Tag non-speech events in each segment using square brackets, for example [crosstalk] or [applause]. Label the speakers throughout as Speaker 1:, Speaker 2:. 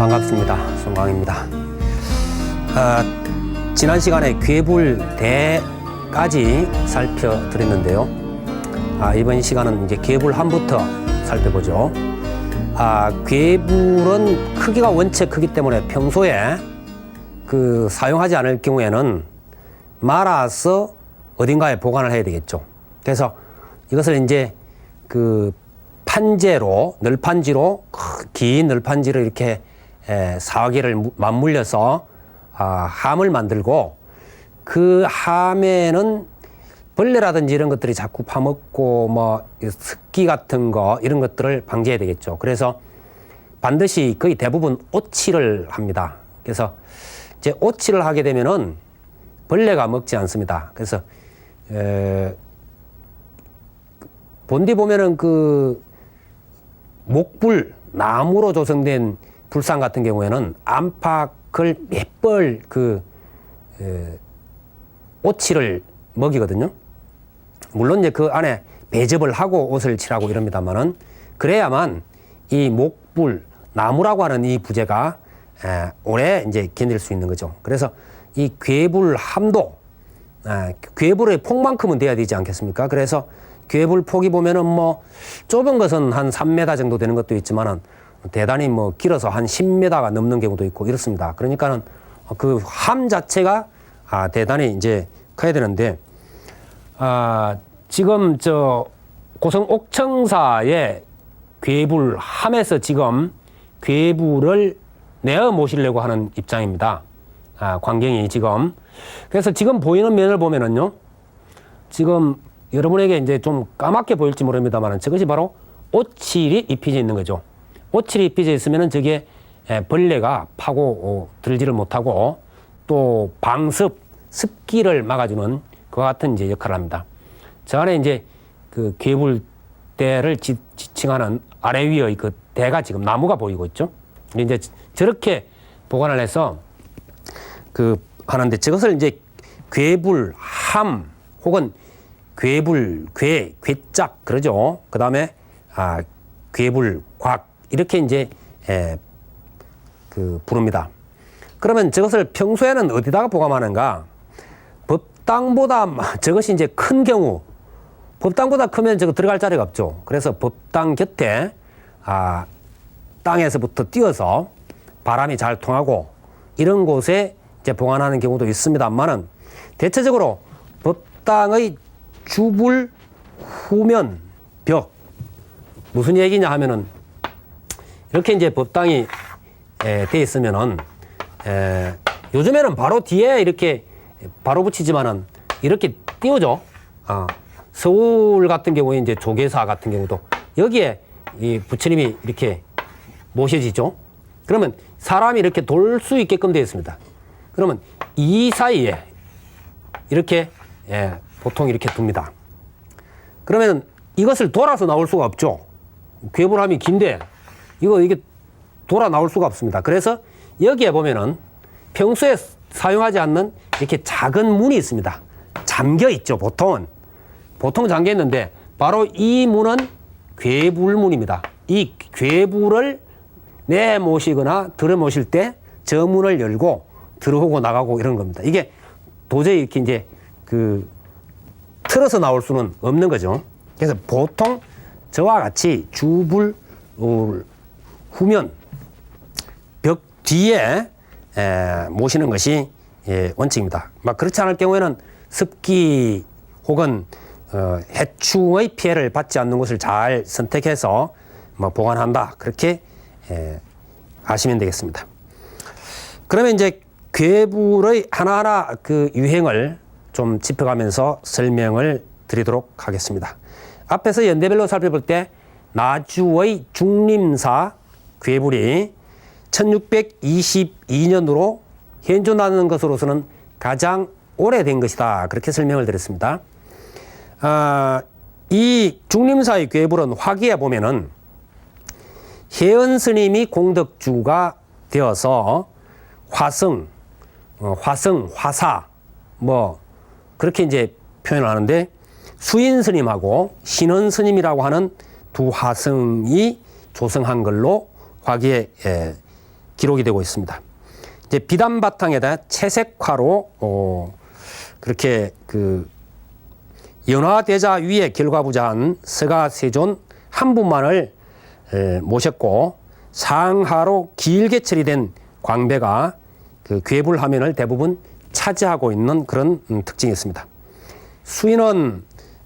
Speaker 1: 반갑습니다. 송광입니다. 아, 지난 시간에 괴불 대까지 살펴드렸는데요. 아, 이번 시간은 이제 괴불 함부터 살펴보죠. 아, 괴불은 크기가 원체 크기 때문에 평소에 그 사용하지 않을 경우에는 말아서 어딘가에 보관을 해야 되겠죠. 그래서 이것을 이제 그 판재로 널판지로 크- 긴 널판지로 이렇게 에, 사개를 무- 맞물려서 아, 함을 만들고 그 함에는 벌레라든지 이런 것들이 자꾸 파먹고 뭐이 습기 같은 거 이런 것들을 방지해야 되겠죠. 그래서 반드시 거의 대부분 오칠을 합니다. 그래서 이제 오칠을 하게 되면은 벌레가 먹지 않습니다. 그래서 에, 본디 보면은 그 목불 나무로 조성된 불상 같은 경우에는 안팎을 몇 벌 그 오칠을 먹이거든요. 물론 이제 그 안에 배접을 하고 옷을 칠하고 이럽니다만은 그래야만 이 목불 나무라고 하는 이 부재가 에, 오래 이제 견딜 수 있는 거죠. 그래서 이 괴불 함도 에, 괴불의 폭만큼은 돼야 되지 않겠습니까? 그래서 괴불 폭이 보면은 뭐 좁은 것은 한 3m 정도 되는 것도 있지만은 대단히 뭐 길어서 한 10m가 넘는 경우도 있고 이렇습니다. 그러니까는 그 함 자체가 아, 대단히 이제 커야 되는데 아, 지금 저 고성 옥청사의 괴불 함에서 지금 괴불을 내어 모시려고 하는 입장입니다. 아, 광경이 지금. 그래서 지금 보이는 면을 보면은요. 지금 여러분에게 이제 좀 까맣게 보일지 모릅니다만 저것이 바로 오칠이 입혀져 있는 거죠. 오칠이 입혀져 있으면은 저게 에, 벌레가 파고 어, 들지를 못하고 또 방습, 습기를 막아주는 그와 같은 이제 역할을 합니다. 저 안에 이제 그 괴불대를 지, 지칭하는 아래 위의 그 대가 지금 나무가 보이고 있죠. 이제 저렇게 보관을 해서 그 하는데 저것을 이제 괴불, 함 혹은 괴불, 괴, 괴짝 그러죠. 그 다음에 아, 괴불, 곽 이렇게 이제 에, 그 부릅니다. 그러면 저것을 평소에는 어디다가 보관하는가? 법당보다 마- 저것이 이제 큰 경우 법당보다 크면 저거 들어갈 자리가 없죠. 그래서 법당 곁에 아, 땅에서부터 띄어서 바람이 잘 통하고 이런 곳에 이제 보관하는 경우도 있습니다만은 대체적으로 법당의 주불 후면 벽 무슨 얘기냐 하면은 이렇게 이제 법당이 에, 돼 있으면은 에, 요즘에는 바로 뒤에 이렇게 바로 붙이지만은 이렇게 띄워져. 아, 서울 같은 경우에 이제 조계사 같은 경우도 여기에 이 부처님이 이렇게 모셔지죠. 그러면 사람이 이렇게 돌 수 있게끔 되어 있습니다. 그러면 이 사이에 이렇게 예, 보통 이렇게 둡니다. 그러면 이것을 돌아서 나올 수가 없죠. 괴불함이 긴데 이거 이게 돌아 나올 수가 없습니다. 그래서 여기에 보면은 평소에 사용하지 않는 이렇게 작은 문이 있습니다. 잠겨 있죠, 보통은. 보통 잠겨 있는데 바로 이 문은 괴불문입니다. 이 괴불을 내 모시거나 들어 모실 때 저 문을 열고 들어오고 나가고 이런 겁니다. 이게 도저히 이렇게 이제 그 틀어서 나올 수는 없는 거죠. 그래서 보통 저와 같이 주불 어, 후면 벽 뒤에 에, 모시는 것이 예, 원칙입니다. 막 그렇지 않을 경우에는 습기 혹은 어, 해충의 피해를 받지 않는 곳을 잘 선택해서 뭐 보관한다. 그렇게 에, 아시면 되겠습니다. 그러면 이제 괴불의 하나하나 그 유행을 좀 짚어가면서 설명을 드리도록 하겠습니다. 앞에서 연대별로 살펴볼 때 나주의 중림사 괴불이 1622년으로 현존하는 것으로서는 가장 오래된 것이다. 그렇게 설명을 드렸습니다. 아, 이 중림사의 괴불은 화기에 보면은 혜연 스님이 공덕주가 되어서 화성, 어, 화성, 화사, 뭐, 그렇게 이제 표현을 하는데 수인 스님하고 신원 스님이라고 하는 두 화성이 조성한 걸로 화기에 예, 기록이 되고 있습니다. 이제 비단 바탕에다 채색화로 어, 그렇게 그 연화대자 위에 결과부자한 서가세존 한 분만을 에, 모셨고 상하로 길게 처리된 광배가 그 괴불 화면을 대부분 차지하고 있는 그런 음, 특징이 있습니다. 수인은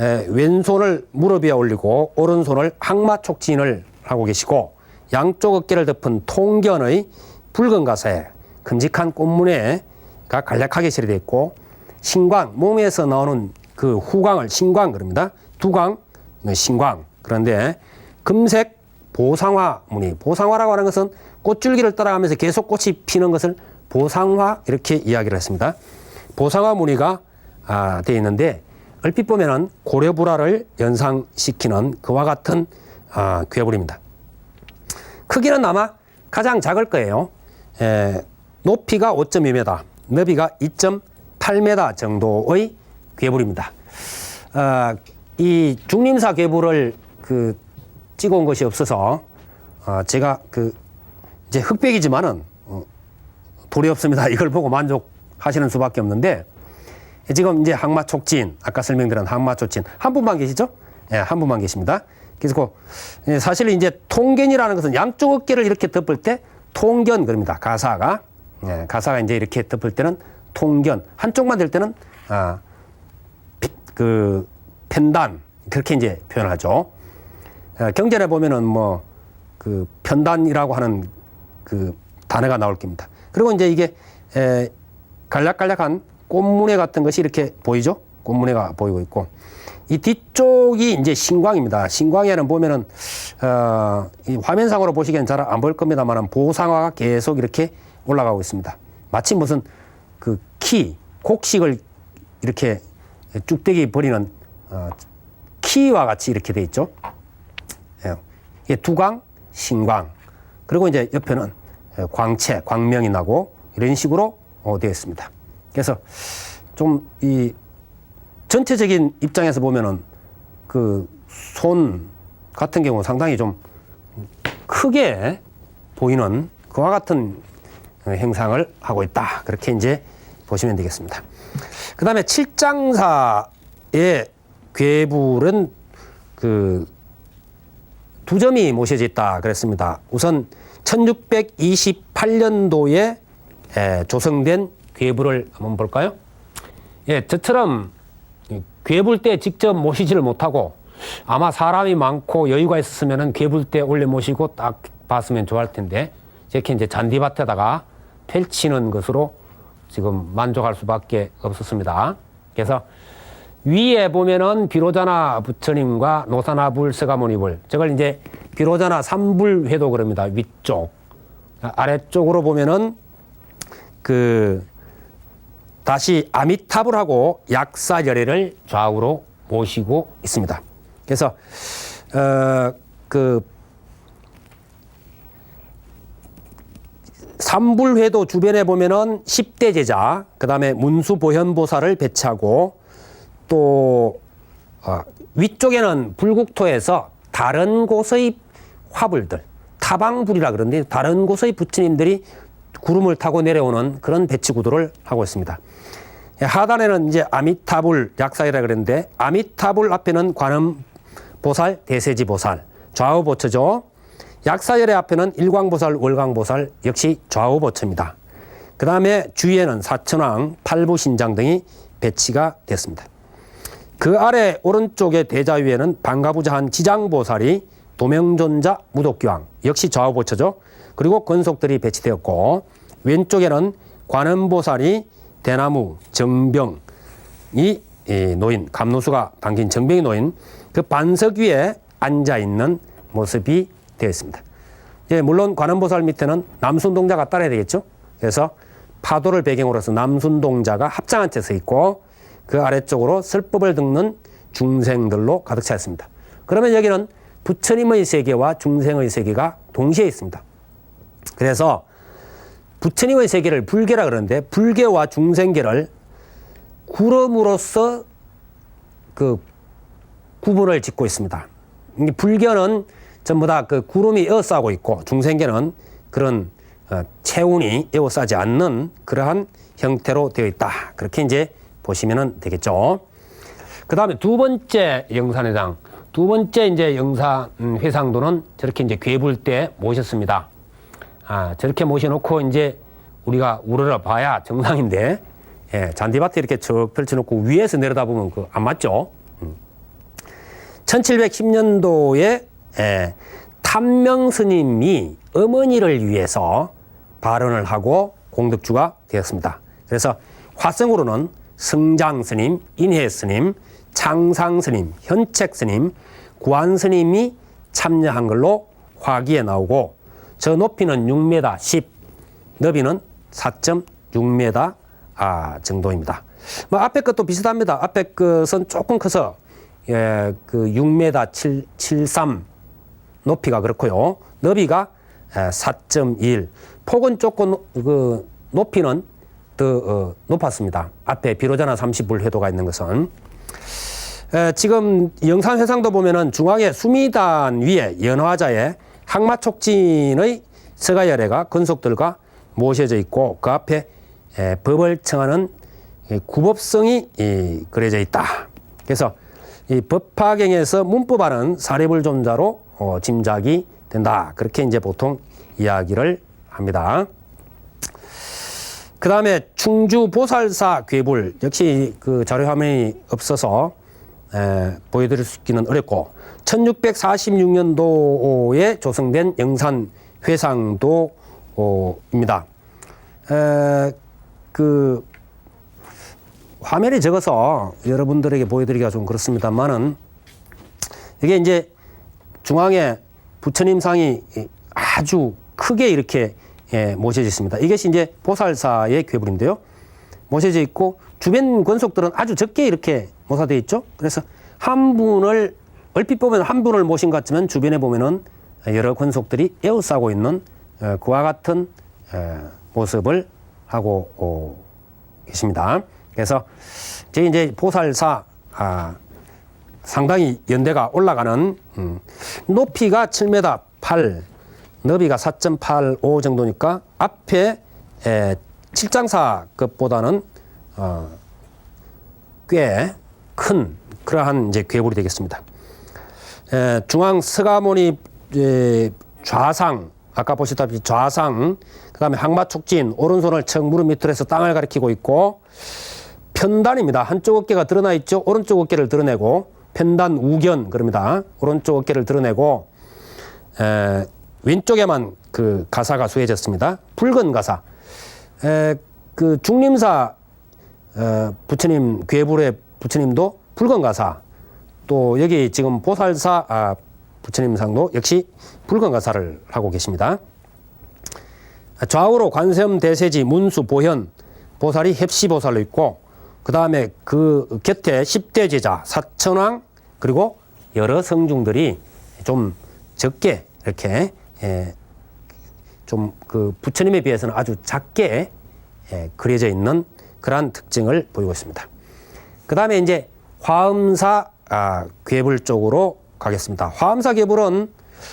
Speaker 1: 에, 왼손을 무릎 위에 올리고 오른손을 항마 촉진을 하고 계시고 양쪽 어깨를 덮은 통견의 붉은 가사에 큼직한 꽃무늬가 간략하게 처리되어 있고 신광 몸에서 나오는 그 후광을 신광 그럽니다. 두광 네, 신광 그런데 금색 보상화 무늬 보상화라고 하는 것은 꽃줄기를 따라가면서 계속 꽃이 피는 것을 보상화 이렇게 이야기를 했습니다. 보상화 무늬가 아, 되어 있는데 얼핏 보면은 고려불화를 연상시키는 그와 같은 아, 괴물입니다. 크기는 아마 가장 작을 거예요. 에, 높이가 5.2m, 너비가 2.8m 정도의 괴물입니다. 어, 이 중림사 괴물을 그 찍어온 것이 없어서 어, 제가 그 이제 흑백이지만은 어, 돌이 없습니다. [laughs] 이걸 보고 만족하시는 수밖에 없는데 지금 이제 항마 촉진 아까 설명드린 항마 촉진 한 분만 계시죠? 예, 한 분만 계십니다. 그래서 그, 예, 사실 이제 통견이라는 것은 양쪽 어깨를 이렇게 덮을 때 통견 그럽니다. 가사가 예, 가사가 이제 이렇게 덮을 때는 통견 한쪽만 될 때는 아, 피- 그 편단 그렇게 이제 표현하죠. 어, 경전에 보면은 뭐 그 편단이라고 하는 그 단어가 나올 겁니다. 그리고 이제 이게 에, 간략간략한 꽃무늬 같은 것이 이렇게 보이죠? 꽃무늬가 보이고 있고 이 뒤쪽이 이제 신광입니다. 신광에는 보면은 어, 이 화면상으로 보시기엔 잘 안 보일 겁니다만 보상화가 계속 이렇게 올라가고 있습니다. 마치 무슨 그 키, 곡식을 이렇게 쭉대기 버리는 어, 키와 같이 이렇게 돼 있죠. 예. 두광, 신광, 그리고 이제 옆에는 예, 광채, 광명이 나고 이런 식으로 어, 되어 있습니다. 그래서 좀이 전체적인 입장에서 보면은 그 손 같은 경우 상당히 좀 크게 보이는 그와 같은 행상을 하고 있다. 그렇게 이제 보시면 되겠습니다. 그 다음에 칠장사의 괴불은 그 두 점이 모셔져 있다 그랬습니다. 우선 1628년도에 조성된 괴불을 한번 볼까요? 예, 저처럼 괴불 때 직접 모시지를 못하고 아마 사람이 많고 여유가 있었으면은 괴불 때 올려 모시고 딱 봤으면 좋을 텐데 이렇게 이제 잔디밭에다가 펼치는 것으로 지금 만족할 수밖에 없었습니다. 그래서 위에 보면은 비로자나 부처님과 노사나불 서가모니불 저걸 이제 비로자나 삼불 회도 그럽니다. 위쪽 아래쪽으로 보면은 그 다시 아미타불 하고 약사열애를 좌우로 모시고 있습니다. 그래서 어 그 삼불회도 주변에 보면은 10대 제자, 그 다음에 문수보현보살을 배치하고 또 어, 위쪽에는 불국토에서 다른 곳의 화불들, 타방불이라 그러는데 다른 곳의 부처님들이 구름을 타고 내려오는 그런 배치 구도를 하고 있습니다. 하단에는 이제 아미타불 약사이라 그랬는데 아미타불 앞에는 관음 보살, 대세지 보살, 좌우 보처죠. 약사열의 앞에는 일광보살, 월광보살 역시 좌우 보처입니다. 그 다음에 주위에는 사천왕, 팔부신장 등이 배치가 됐습니다. 그 아래 오른쪽의 대자 위에는 방가부자한 지장보살이 도명존자 무독기왕 역시 좌우보처죠. 그리고 권속들이 배치되었고 왼쪽에는 관음보살이 대나무 정병이 놓인 감노수가 당긴 정병이 놓인 그 반석 위에 앉아 있는 모습이 되어 있습니다. 예, 물론 관음보살 밑에는 남순동자가 따라야 되겠죠. 그래서 파도를 배경으로 해서 남순동자가 합장한 채 서 있고 그 아래쪽으로 설법을 듣는 중생들로 가득 차 있습니다. 그러면 여기는 부처님의 세계와 중생의 세계가 동시에 있습니다. 그래서 부처님의 세계를 불계라 그러는데 불계와 중생계를 구름으로써 그 구분을 짓고 있습니다. 불교는 전부 다 그 구름이 에어싸고 있고 중생계는 그런 어, 체운이 에워싸지 않는 그러한 형태로 되어 있다. 그렇게 이제 보시면 되겠죠. 그 다음에 두 번째 영산회상. 두 번째 이제 영산 회상도는 저렇게 이제 괴불 때 모셨습니다. 아, 저렇게 모셔놓고 이제 우리가 우러러 봐야 정상인데, 예, 잔디밭에 이렇게 쭉 펼쳐놓고 위에서 내려다보면 그 안 맞죠? 1710년도에 예, 탐명 스님이 어머니를 위해서 발언을 하고 공덕주가 되었습니다. 그래서 화성으로는 성장 스님, 인해 스님, 창상 스님, 현책 스님, 구한 스님이 참여한 걸로 화기에 나오고 저 높이는 6m 10, 너비는 4.6m 아, 정도입니다. 뭐 앞에 것도 비슷합니다. 앞에 것은 조금 커서 예, 그 6m 7, 73 높이가 그렇고요. 너비가 4.1. 폭은 조금 그 높이는 더 어, 높았습니다. 앞에 비로자나 30불 해도가 있는 것은 에, 지금 영상 회상도 보면은 중앙에 수미단 위에 연화자의 항마 촉진의 서가 열애가 건속들과 모셔져 있고 그 앞에 에, 법을 청하는 이 구법성이 이, 그려져 있다. 그래서 이 법화경에서 문법하는 사례불 존자로 어, 짐작이 된다. 그렇게 이제 보통 이야기를 합니다. 그 다음에 충주 보살사 괴불 역시 그 자료 화면이 없어서 에, 보여드릴 수 있기는 어렵고 1646년도에 조성된 영산 회상도입니다. 에, 그 화면이 적어서 여러분들에게 보여드리기가 좀 그렇습니다만은 이게 이제 중앙에 부처님 상이 아주 크게 이렇게 예, 모셔져 있습니다. 이것이 이제 보살사의 괴불인데요. 모셔져 있고 주변 권속들은 아주 적게 이렇게 모사되어 있죠. 그래서 한 분을 얼핏 보면 한 분을 모신 것 같지만 주변에 보면은 여러 권속들이 에워싸고 있는 어, 그와 같은 어, 모습을 하고 어, 계십니다. 그래서 제 이제 보살사 아, 상당히 연대가 올라가는 음, 높이가 7m 8, 너비가 4.85 정도니까 앞에 에, 칠장사 것보다는 어, 꽤 큰 그러한 이제 괴물이 되겠습니다. 에, 중앙 서가모니 에, 좌상 아까 보셨다시피 좌상 그다음에 항마촉진 오른손을 척 무릎 밑으로 해서 땅을 가리키고 있고 편단입니다. 한쪽 어깨가 드러나 있죠. 오른쪽 어깨를 드러내고 편단 우견 그럽니다. 오른쪽 어깨를 드러내고 에, 왼쪽에만 그 가사가 수해졌습니다. 붉은 가사. 에, 그 중림사 어, 부처님 괴불의 부처님도 붉은 가사. 또 여기 지금 보살사 아, 부처님 상도 역시 붉은 가사를 하고 계십니다. 좌우로 관세음 대세지 문수 보현 보살이 heb시보살로 있고 그 다음에 그 곁에 10대 제자 사천왕 그리고 여러 성중들이 좀 적게 이렇게 예, 좀그 부처님에 비해서는 아주 작게 예, 그려져 있는 그러한 특징을 보이고 있습니다. 그 다음에 이제 화엄사 아, 괴불 쪽으로 가겠습니다. 화엄사 괴불은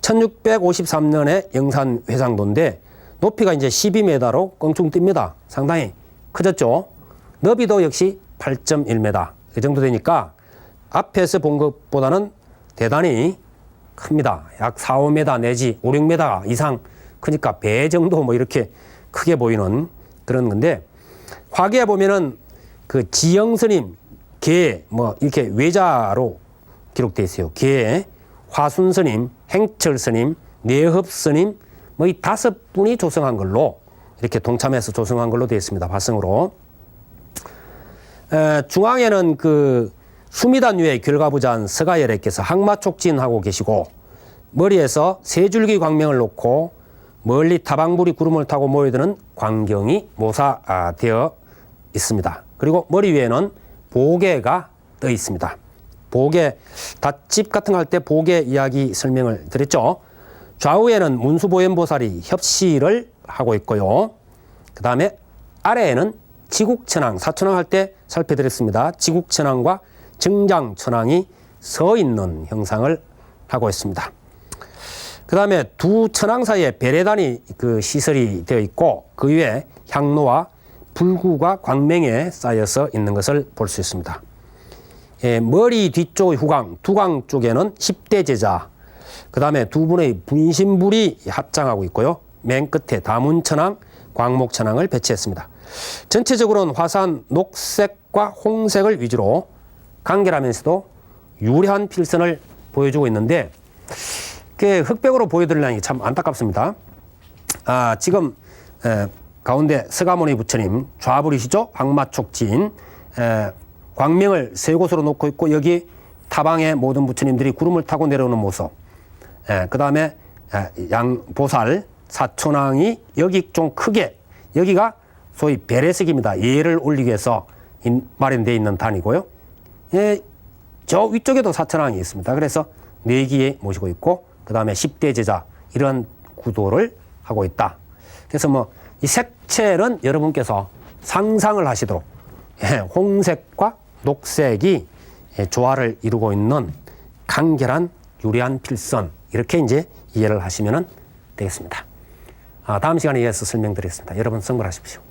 Speaker 1: 1653년에 영산 회상도인데 높이가 이제 12m로 껑충 뜁니다. 상당히 커졌죠. 너비도 역시 8.1m 이 정도 되니까 앞에서 본 것보다는 대단히 큽니다. 약 4, 5m 내지 5, 6m 이상 크니까 배 정도 뭐 이렇게 크게 보이는 그런 건데 화계에 보면은 그 지영 스님 개 뭐 이렇게 외자로 기록되어 있어요. 개 화순 스님, 행철 스님, 내흡 스님 뭐 이 다섯 분이 조성한 걸로 이렇게 동참해서 조성한 걸로 되어 있습니다. 화성으로. 에, 중앙에는 그 수미단 위에 결과부자한 서가열애께서 항마촉진하고 계시고 머리에서 세 줄기 광명을 놓고 멀리 타방불이 구름을 타고 모여드는 광경이 모사되어 있습니다. 그리고 머리 위에는 보계가 떠 있습니다. 보계, 닷집 같은 거 할 때 보계 이야기 설명을 드렸죠. 좌우에는 문수보현보살이 협시를 하고 있고요. 그 다음에 아래에는 지국천왕, 사천왕 할 때 살펴드렸습니다. 지국천왕과 정장천왕이 서 있는 형상을 하고 있습니다. 그그 다음에 두 천왕 사이에 베레단이 그 시설이 되어 있고 그 위에 향로와 불구가 광명에 쌓여서 있는 것을 볼 수 있습니다. 예, 머리 뒤쪽 후광, 두광 쪽에는 10대 제자, 그 다음에 두 분의 분신불이 합장하고 있고요. 맨 끝에 다문천왕, 광목천왕을 배치했습니다. 전체적으로는 화산 녹색과 홍색을 위주로 간결하면서도 유려한 필선을 보여주고 있는데 그 흑백으로 보여드리려니 참 안타깝습니다. 아, 지금 에, 가운데 서가모니 부처님 좌불이시죠? 황마촉진 에, 광명을 세 곳으로 놓고 있고 여기 타방의 모든 부처님들이 구름을 타고 내려오는 모습. 예, 그 다음에 양보살 사촌왕이 여기 좀 크게 여기가 소위 베레석입니다. 예를 올리기 위해서 인- 마련되어 있는 단이고요. 예, 저 위쪽에도 사천왕이 있습니다. 그래서 네 기에 모시고 있고 그 다음에 10대 제자 이런 구도를 하고 있다. 그래서 뭐 이 색채는 여러분께서 상상을 하시도록 예, 홍색과 녹색이 예, 조화를 이루고 있는 간결한 유리한 필선 이렇게 이제 이해를 하시면 되겠습니다. 아, 다음 시간에 이어서 설명드리겠습니다. 여러분 선물하십시오.